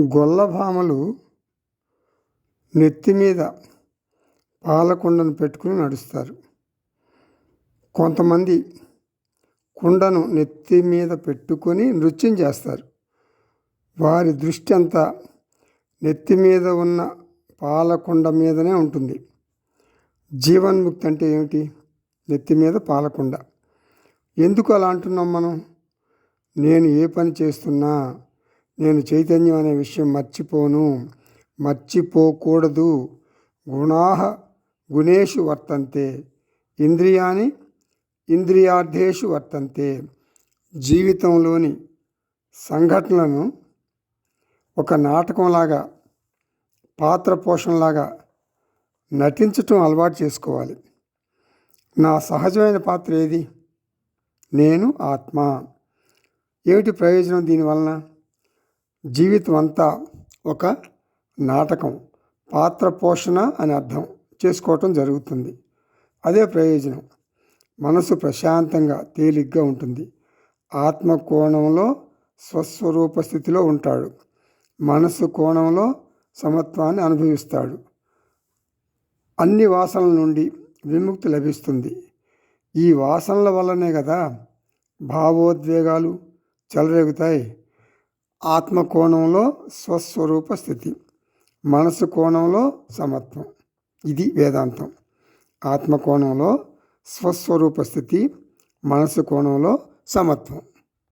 గొల్లభామలు నెత్తి మీద పాలకుండను పెట్టుకుని నడుస్తారు. కొంతమంది కుండను నెత్తి మీద పెట్టుకొని నృత్యం చేస్తారు. వారి దృష్టి అంతా నెత్తి మీద ఉన్న పాలకుండ మీదనే ఉంటుంది. జీవన్ముక్తి అంటే ఏమిటి? నెత్తి మీద పాలకుండ. ఎందుకు అలా అంటున్నాం మనం? నేను ఏ పని చేస్తున్నా నేను చైతన్యం అనే విషయం మర్చిపోను. మర్చిపోకూడదు. గుణాహ గుణేషు వర్తంతే. ఇంద్రియాని ఇంద్రియార్థేషు వర్తంతే. జీవితంలోని సంఘటనలను ఒక నాటకంలాగా పాత్ర పోషణలాగా నటించటం అలవాటు చేసుకోవాలి. నా సహజమైన పాత్ర ఏది? నేను ఆత్మ. ఏమిటి ప్రయోజనం దీనివలన? జీవితం అంతా ఒక నాటకం పాత్ర పోషణ అని అర్థం చేసుకోవటం జరుగుతుంది. అదే ప్రయోజనం. మనసు ప్రశాంతంగా తేలిగ్గా ఉంటుంది. ఆత్మ కోణంలో స్వస్వరూప స్థితిలో ఉంటాడు. మనసు కోణంలో సమత్వాన్ని అనుభవిస్తాడు. అన్ని వాసనల నుండి విముక్తి లభిస్తుంది. ఈ వాసనల వల్లనే కదా భావోద్వేగాలు చెలరేగుతాయి. ఆత్మ కోణంలో స్వస్వరూప స్థితి మనసు కోణంలో సమత్వం. ఇది వేదాంతం. ఆత్మ కోణంలో స్వస్వరూప స్థితి మనసు కోణంలో సమత్వం.